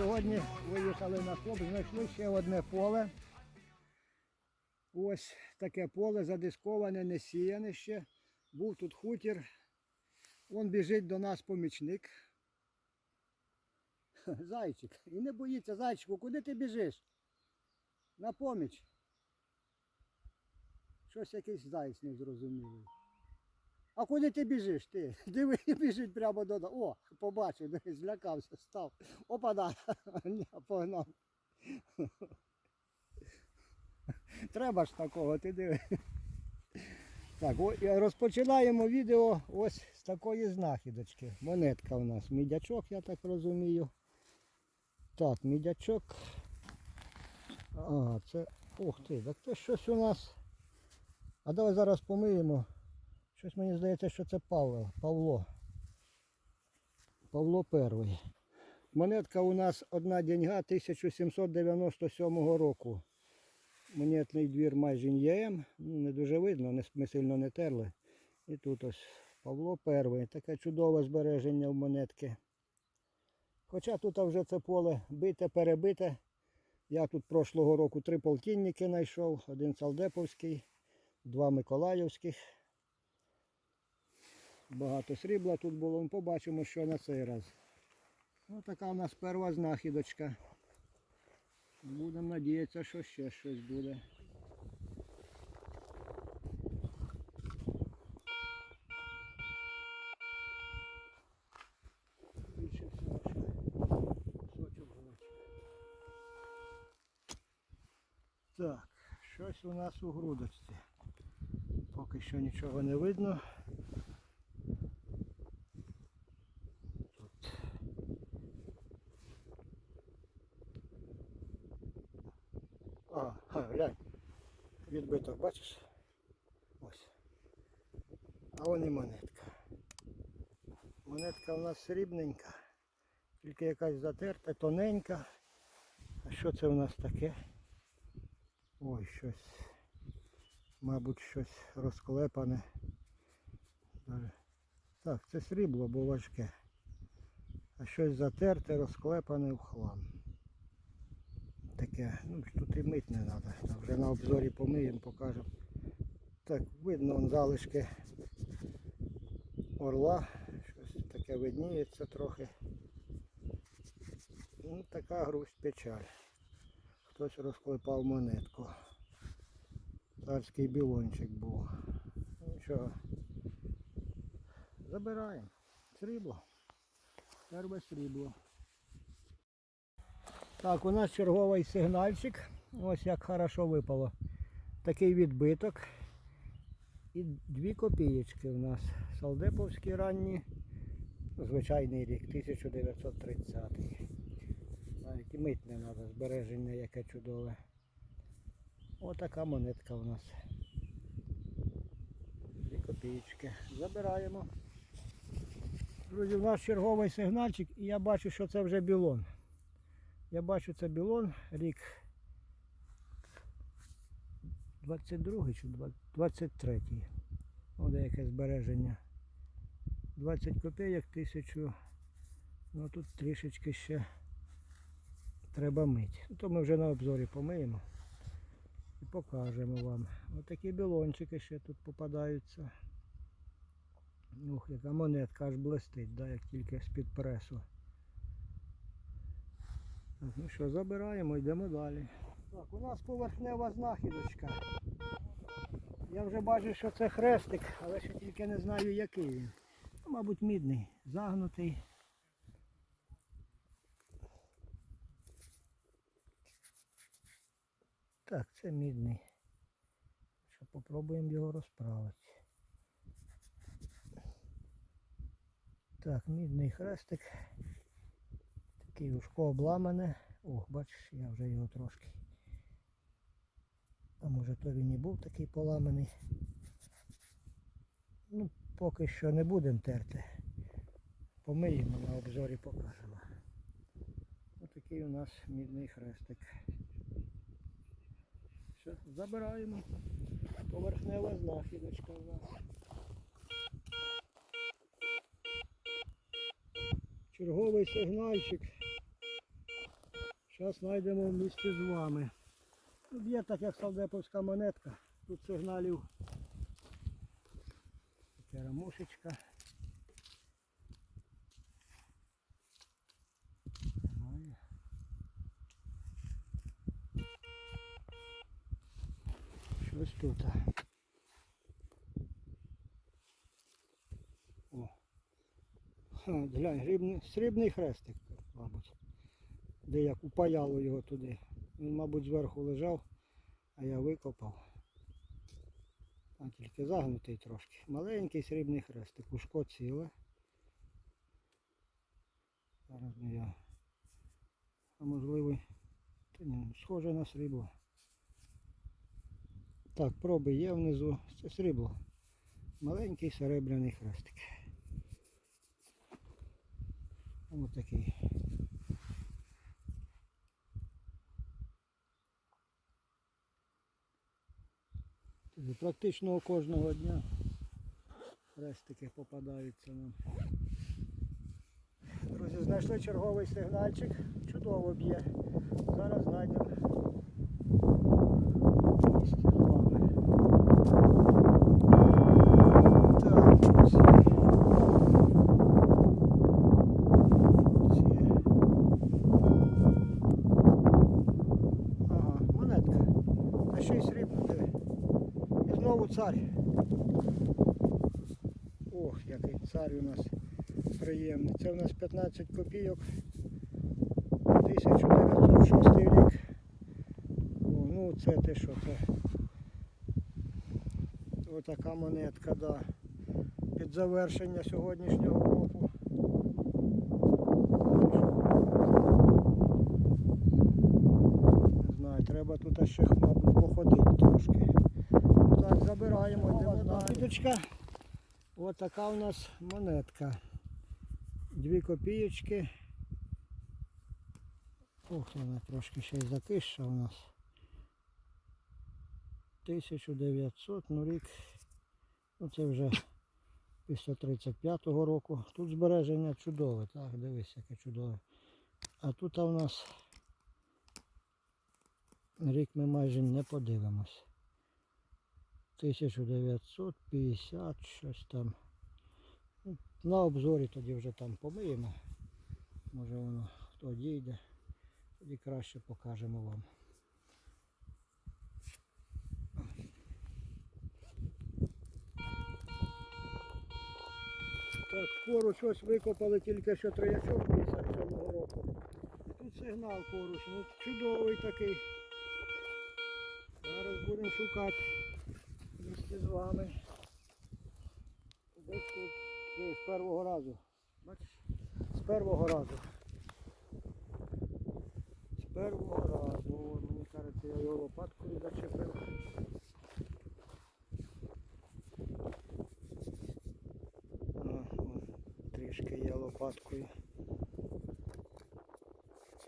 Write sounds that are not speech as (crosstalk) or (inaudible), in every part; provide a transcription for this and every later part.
Сьогодні виїхали на коп, знайшли ще одне поле. Ось таке поле задисковане, не сіяне ще. Був тут хутір. Вон біжить до нас помічник. (laughs) Зайчик. І не боїться, зайчику, куди ти біжиш? На поміч. Щось якийсь зайць незрозумілий. А куди ти біжиш? Ти? (laughs) Диви, біжить прямо додому. О, побачив, злякався, став. Опада, (laughs) погнав. (laughs) Треба ж такого, ти диви. Так, розпочинаємо відео ось з такої знахідочки. Монетка у нас. Мідячок, я так розумію. Так, мідячок. Ага, це. Ух ти, так це щось у нас. А давай зараз помиємо. Щось мені здається, що це Павло. Павло. Павло перший. Монетка у нас одна деньга 1797 року. Монетний двір майже НЄМ. Ну, не дуже видно, ми сильно не терли. І тут ось Павло перший. Таке чудове збереження в монетки. Хоча тут вже це поле бите, перебите. Я тут прошлого року три полтинники знайшов, один Салдеповський, два Миколаївських. Багато срібла тут було. Ми побачимо, що на цей раз. Ось така у нас перша знахідочка. Будемо надіятися, що ще щось буде. Так, щось у нас у грудочці. Поки що нічого не видно. А, га, глянь. Відбиток, бачиш? Ось. А вон і монетка. Монетка у нас срібненька. Тільки якась затерта, тоненька. А що це у нас таке? Ой, щось. Мабуть, щось розклепане. Так, це срібло, бо важке. А щось затерте, розклепане в хлам. Таке, ну тут і мить не треба. Вже на обзорі помиємо, покажемо. Так, видно вон залишки орла. Щось таке видніється трохи. Ну, така грусть печаль. Хтось розклепав монетку. Царський білончик був. Ну що, забираємо. Срібло. Перше срібло. Так, у нас черговий сигнальчик. Ось як хорошо випало. Такий відбиток. І дві копієчки у нас. Салдеповські ранні. Звичайний рік, 1930. Навіть і мить не треба, збереження яке чудове. Отака монетка у нас. Дві копійки. Забираємо. Друзі, у нас черговий сигнальчик і я бачу, що це вже білон. Я бачу це білон, рік 22 чи 23. Ось деяке збереження. 20 копійок, тисячу. Ну тут трішечки ще треба мити. Ну, То ми вже на обзорі помиємо і покажемо вам. Ось такі білончики ще тут попадаються. Ух, яка монетка аж блистить, да, як тільки з-під пресу. Ну що, забираємо, йдемо далі. Так, у нас поверхнева знахідочка. Я вже бачу, що це хрестик, але ще тільки не знаю який він. Ну, мабуть, мідний, загнутий. Так, це мідний. Що попробуємо його розправити. Так, мідний хрестик. Такий ушко обламане. О, бачиш, я вже його трошки. А може то він і був такий поламаний. Ну, поки що не будемо терти. Помиємо на обзорі покажемо. Ось такий у нас мідний хрестик. Все, забираємо. Поверхнева знахідочка у нас. Черговий сигнальчик. Зараз знайдемо в місті з вами. Тут є так як салдеповська монетка. Тут сигналів. Така рамушечка. Щось тут. О. Глянь, срібний хрестик. Де як упаяло його туди. Він, мабуть, зверху лежав, а я викопав. А тільки загнутий трошки. Маленький срібний хрестик, ушко ціле. Зараз не я. А можливо, та ні, схоже на срібло. Так, проби є внизу. Це срібло. Маленький серебряний хрестик. Ось такий. Практично кожного дня рестики попадаються нам. Друзі, знайшли черговий сигнальчик. Чудово б'є. Зараз знайдемо місце з вами. Так, ось є. Ось є. Ага, монетка. А ще й срібна, диви. І знову цар. Ох, який цар у нас приємний. Це у нас 15 копійок. 1906 рік. О, ну це те що це. Отака монетка, да. Під завершення сьогоднішнього року. Не знаю, треба тут ще, мабуть, походити трошки. Забираємо, йдемо далі. Ось така у нас монетка. Дві копійочки. Ох, вона трошки ще й закисша у нас. 1900, ну рік. Ну це вже після 35-го року. Тут збереження чудове, так, дивись, яке чудове. А тут у нас рік ми майже не подивимось. 1950, щось там. Ну, На обзорі тоді вже там помиємо. Може воно хто дійде. Тоді краще покажемо вам. Так, поруч ось викопали тільки що троячок 57-го року. Тут сигнал поруч, ну чудовий такий. Зараз будемо шукати місце з вами. Десь з першого разу. Бачиш? З першого разу. З першого разу. Мені кажеться, я його лопаткою зачепив. Трішки є лопаткою.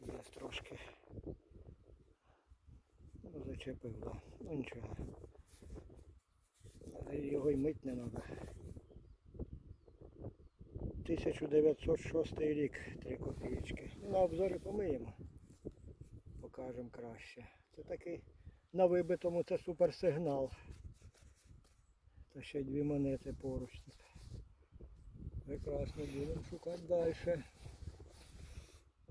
Є трошки. Ну, зачепив. Да. Ну нічого. Його й мить не треба. 1906 рік, 3 копійки. На обзорі помиємо. Покажемо краще. Це такий на вибитому це суперсигнал. Та ще дві монети поруч тут. Прекрасно будемо шукати далі.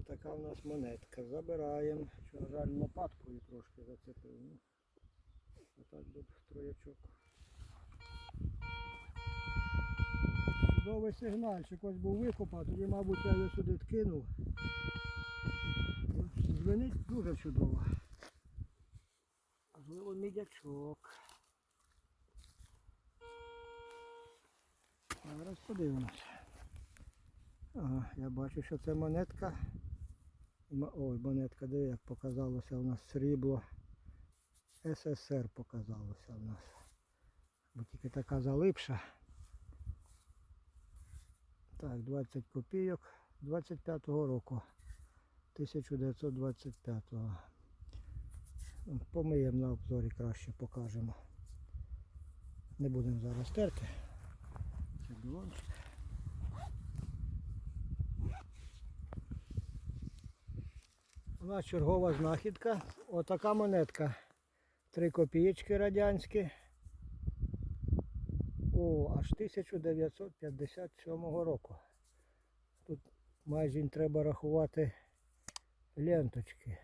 Така в нас монетка. Забираємо. Що, жаль, лопаткою трошки зацепив. Ну, отак був троячок. Чудовий сигнальчик ось був викопав, тоді, мабуть, я його сюди кинув. Звенить дуже чудово. Можливо, мідячок. Зараз подивимося. Ага, я бачу, що це монетка. Ой, монетка, де як показалося у нас срібло. СССР показалося у нас. Бо тільки така залипша. Так, 20 копійок 25-го року. 1925-го. Ну, Помиємо на обзорі краще покажемо. Не будемо зараз терти. Це білончик. У нас чергова знахідка. Отака монетка. Три копієчки радянські. Аж 1957 року. Тут майже треба рахувати ленточки.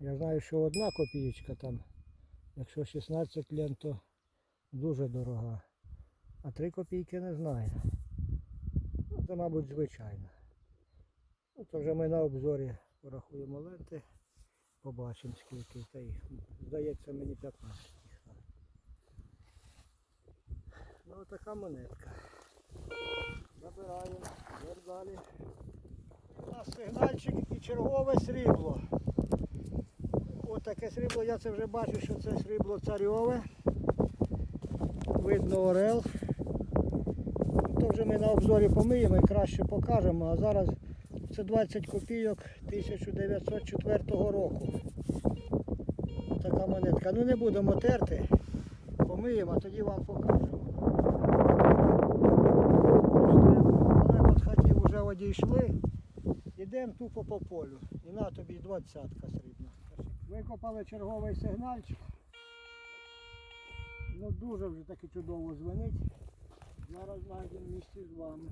Я знаю, що одна копієчка там, якщо 16 лент, то дуже дорога. А три копійки не знаю. Ну, це, мабуть, звичайно. Ну, то вже ми на обзорі порахуємо ленти, побачимо скільки. Та їх, здається, мені 15 їх. там. Ну така монетка. Забираємо, далі. У нас сигнальчик і чергове срібло. Ось таке срібло, я це вже бачу, що це срібло царьове. Видно орел. То вже ми на обзорі помиємо і краще покажемо. А зараз це 20 копійок 1904 року. Така монетка. Ну не будемо терти, помиємо, а тоді вам покажемо. Одійшли. Йдемо тупо по полю. І на тобі двадцятка срібна. Викопали черговий сигнальчик. Ну дуже вже таки чудово дзвонить. Зараз знайдемо місці з вами.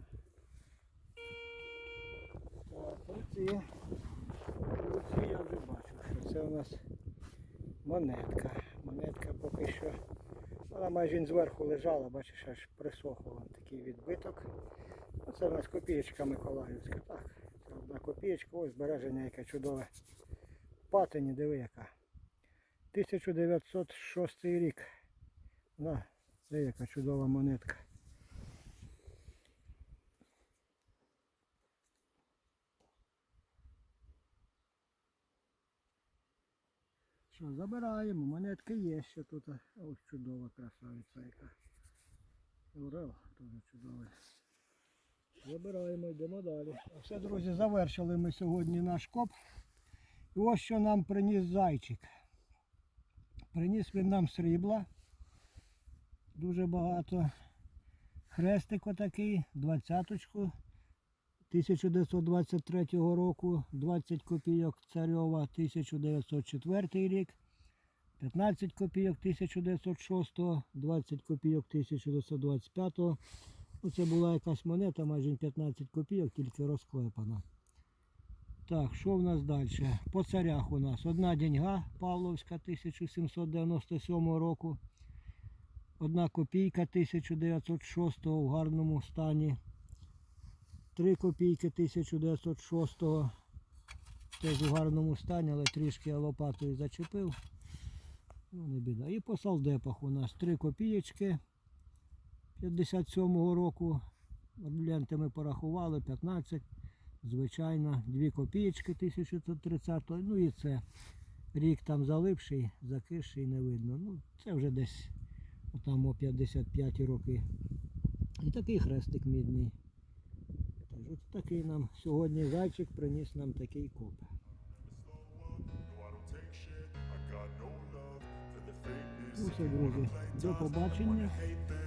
Так, оці. Оці я вже бачу, що це у нас монетка. Монетка поки що. Вона майже зверху лежала, бачиш, аж присохла такий відбиток. Оце у нас копієчка Миколаївська. Так, це одна копієчка, ось збереження яке чудове. Патині, диви яка. 1906 рік. На, диви яка чудова монетка. Що, забираємо, монетки є ще тут. Ось чудова красавиця яка. Орел теж чудовий. Забираємо, йдемо далі. Все, друзі, завершили ми сьогодні наш коп. І ось що нам приніс зайчик. Приніс він нам срібла. Дуже багато. Хрестик отакий, двадцяточку 1923 року, 20 копійок царьова 1904 рік, 15 копійок 1906, 20 копійок 1925. Ну, це була якась монета, майже 15 копійок, тільки розклепана. Так, що в нас далі? По царях у нас одна деньга Павловська 1797 року. Одна копійка 1906 в гарному стані. Три копійки 1906 теж у гарному стані, але трішки я лопатою зачепив. Ну, не біда. І по салдепах у нас три копієчки 57-го року. Ленти ми порахували 15. Звичайно, 2 копієчки 1930 Ну і це рік там залипший, закисший, не видно. Ну, це вже десь там о 55 роки. І такий хрестик мідний. Тож от такий нам сьогодні зайчик приніс нам такий коп. Ну все, друзі, до побачення.